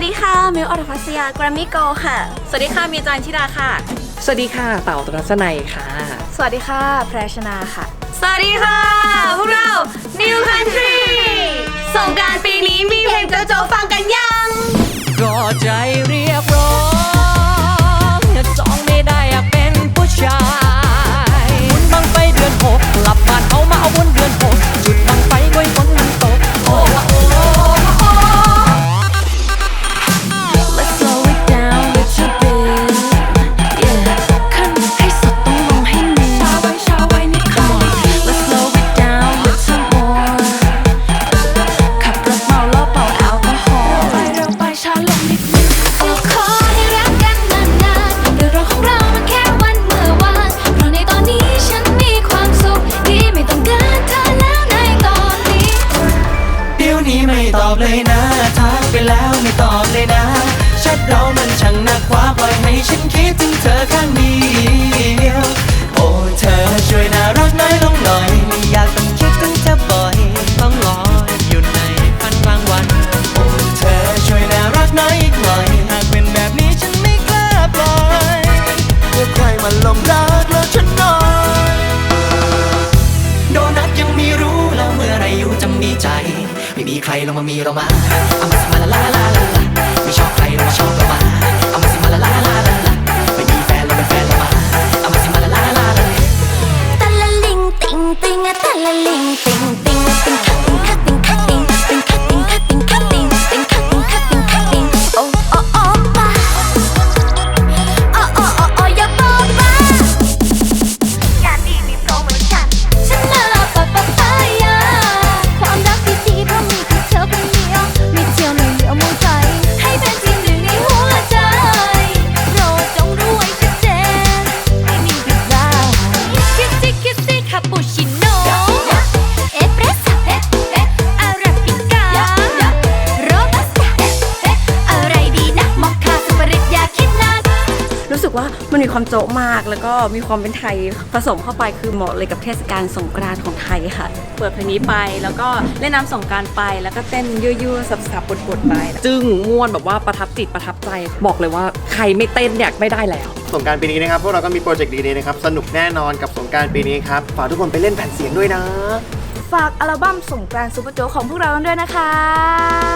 วัสดีค่ะ มิวอรพัสยาแกรมมี่โกค่ะ สวัสดีค่ะ มีจานชิดาค่ะ สวัสดีค่ะ เต่าตรัสนัยค่ะ สวัสดีค่ะ แพรชนาค่ะ สวัสดีค่ะ พวกเรา New Country สงกรารปีนี้มีเพลงโจโจฟังกันยังก็ใจเรียกร้อง ตอบเลยนะทักไปแล้วไม่ตอบเลยนะแชทเรามันช่างหนักกว่าปล่อยให้ฉันคิดถึงเธอข้างนี้ ไม่มีใครลงมามีเรามาเอามาสิมาลาลาลาลาลาไม่ชอบใครลงมาชอบเรามาเอามาสิมาลาลาลาลาลาไม่มีแฟนเราเป็นแฟนเรามาเอามาสิมาลาลาลาลาตะละลิงติงติงอะตะละลิงติงติงติง สึกว่ามันมีความโจ๊ะมาก แล้วก็มีความเป็นไทยผสมเข้าไปคือเหมาะเลยกับเทศกาลสงกรานต์ของไทยค่ะ เปิดเพลงนี้ไปแล้วก็เล่นน้ำสงกรารไป แล้วก็เต้นยั่วๆสับๆบดๆไปจึ้งม่วนแบบว่าประทับจิตประทับใจ บอกเลยว่าใครไม่เต้นเนี่ยไม่ได้แล้วสงกรารปีนี้นะครับพวกเราก็มีโปรเจกต์ดีๆนะครับสนุกแน่นอนกับสงกรารปีนี้ครับฝากทุกคนไปเล่นแผ่นเสียงด้วยนะ ฝากอัลบั้มสงกรานต์ซูเปอร์โจ๊กของพวกเราด้วยนะคะ